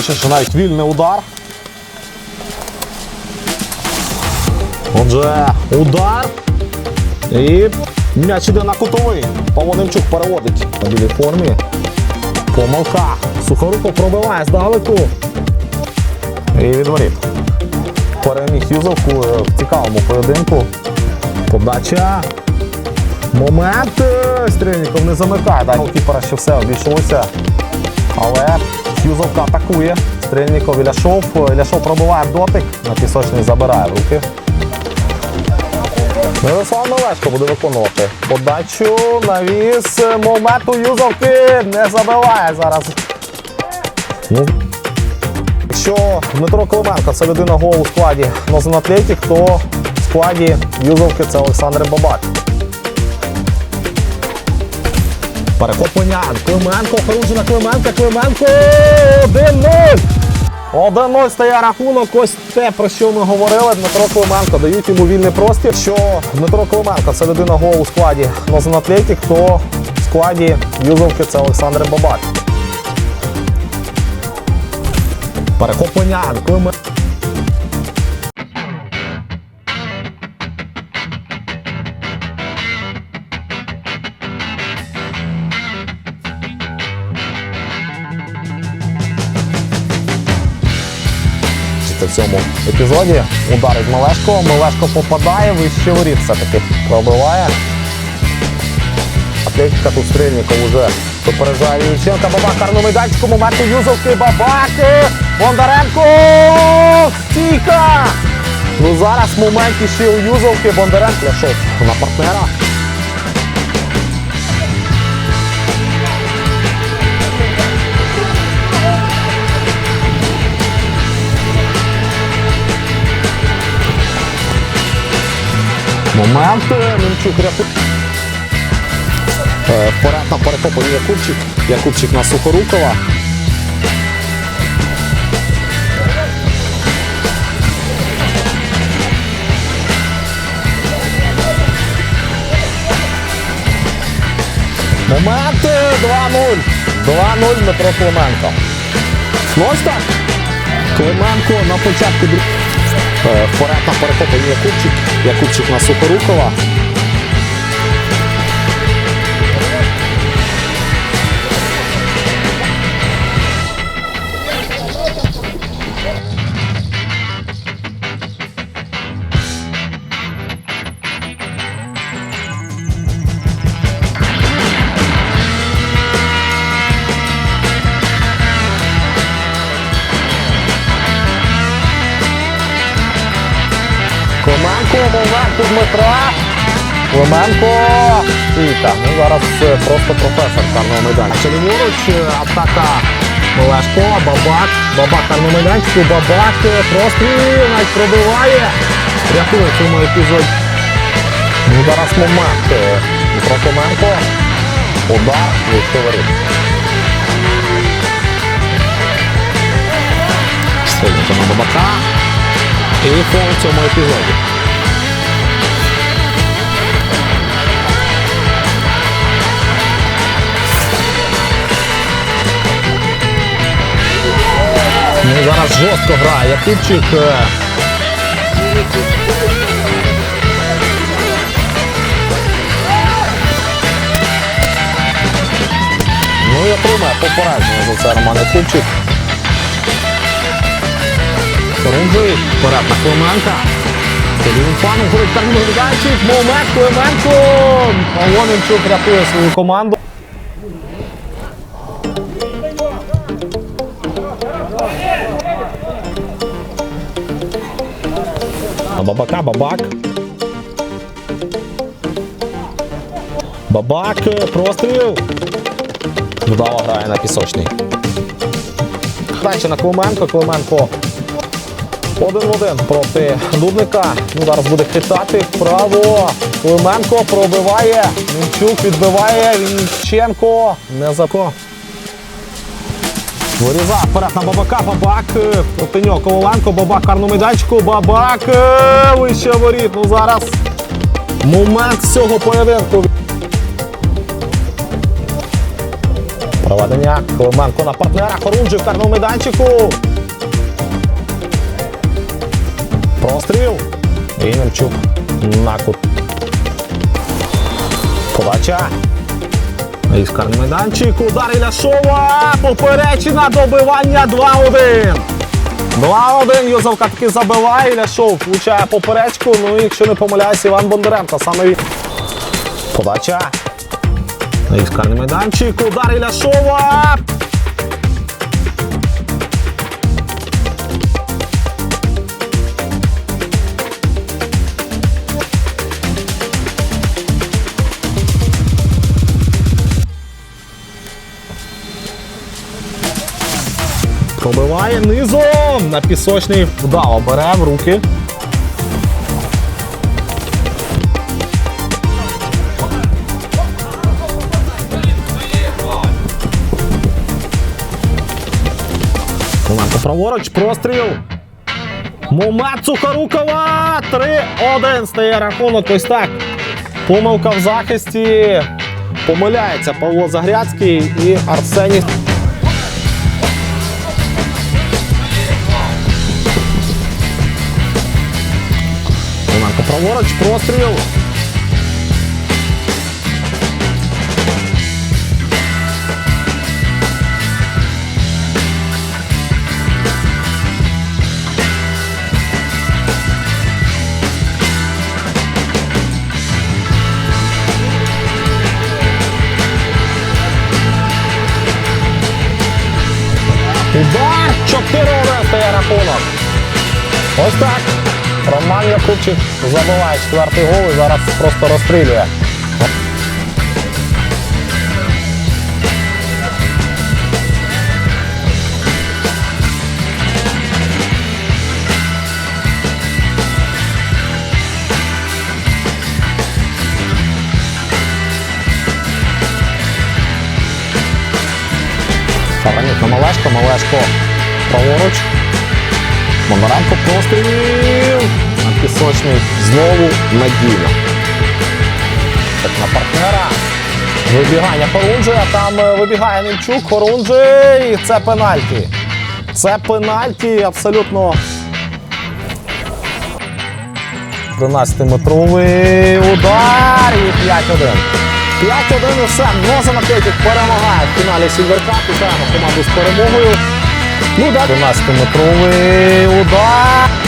точніше навіть вільний удар. Отже, удар. І м'яч іде на кутовий. Павло Немчук переводить на білій формі. Помилка. Сухоруков пробиває здалеку. І від воріт. Переміг Юзовку е, в цікавому поєдинку. Подача. Момент. Е, Стрільников не замикає. Голкіпера ще все обійшлося. Але Юзовка атакує. Стрільников Іляшов. Іляшов пробиває в дотик. На пісочний забирає руки. Мирослав Мелешко буде виконувати подачу. Навіс. Момент у Юзовки. Не забиває зараз. Ну, Якщо Дмитро Клименко це людина голу у складі Нозен Атлетік, то в складі Юзовки це Олександр Бабак. Перехоплення. Клименко, Харужина Клименко, Клименко. 1-0. 1-0 стає рахунок. Ось те, про що ми говорили. Дмитро Клименко дають йому вільний простір. Що Дмитро Клименко це людина голу у складі Нозен Атлетік, то в складі Юзовки це Олександр Бабак. Перехоплення. Клименко. В цьому епізоді. Удар від Малешко. Малешко попадає, вище воріт все-таки пробиває. Атлетика тут Стрельников уже попереджає Юченка. Бабак карну майданчику. Момент у Юзовки. Бабак. Бондаренко. Стійка. Ну зараз момент іще у Юзовки. Бондаренко ляшов на партнера. Момент. Немчук рятує. Е, Вперед на перехоплення Якубчик. Якубчик на Сухорукова. Момент 2-0. 2-0 Дмитро Клименко. Ось так. Клименко на початку друг- Е, перехоплення Якубчик. Якубчик на Сухорукова. У Дмитра. Клименко. Стійка. Ну зараз е, просто професор карного майданчика. Ліворуч, е, атака Мелешко, Бабак. Бабак карного майданчику. Бабак. е, Простріл. Навіть пробиває. Рятує в цьому епізоді. Ну зараз момент. Дмитро Клименко. Удар. Вище воріт. На Бабака. І фол в цьому епізоді. Ну, зараз жорстко грає Якубчик. е, Ну і отримає попередження за це Роман Якубчик. Рунжий, вперед на Клименка. Тріумфаном ходить Кармен Гайчик. Момент Клименко. Павло рятує свою команду. Бабака, Бабак. Бабак, простріл. Вдало грає на пісочний. Далі на Клименко, Клименко один в один проти Дудника. Ну, зараз буде хитати вправо. Клименко пробиває. Мінчук відбиває. Вінченко. Не зако. Вирізав вперед на Бабака. Бабак. е, Проти нього Коваленко. Бабак карну майданчику. Бабак. е, Вище воріт. Ну зараз момент цього поєдинку. Проведення Клименко на партнера. Хорунжий в карному майданчику. Простріл. І Немчук на кут. Подача. Із карний майданчик. Удар Іляшова. Поперечина добивання 2-1. 2-1. Йозовка таки забиває. Іляшов влучає поперечку. Ну і якщо не помиляюсь, Іван Бондаренко. Саме він. Подача. Іскарний майданчик. Удар Іляшова. Пробиває низом на пісочний вдало. Бере в руки. Момент праворуч, простріл. Момент Сухорукова! 3-1 стає рахунок. Ось так. Помилка в захисті. Помиляється Павло Загряцький і Арсеній. Праворуч, простріл. Удар! 4 стає рахунок. Ось так. Роман Якубчик забиває четвертий гол і зараз просто розстрілює. Саранюк на Малешко, Малешко праворуч. Бондаренко постріл. На пісочний знову надійно. Так на партнера. Вибігання Хорунжия, там е, вибігає Немчук, Хорунжий. І це пенальті. Це пенальті абсолютно. 13-метровий удар і 5-1. 5-1 і все. Ноза Накетік перемагає в фіналі Сільверкап. Вітаємо команду з перемогою. Ну, да. 13-метровий удар.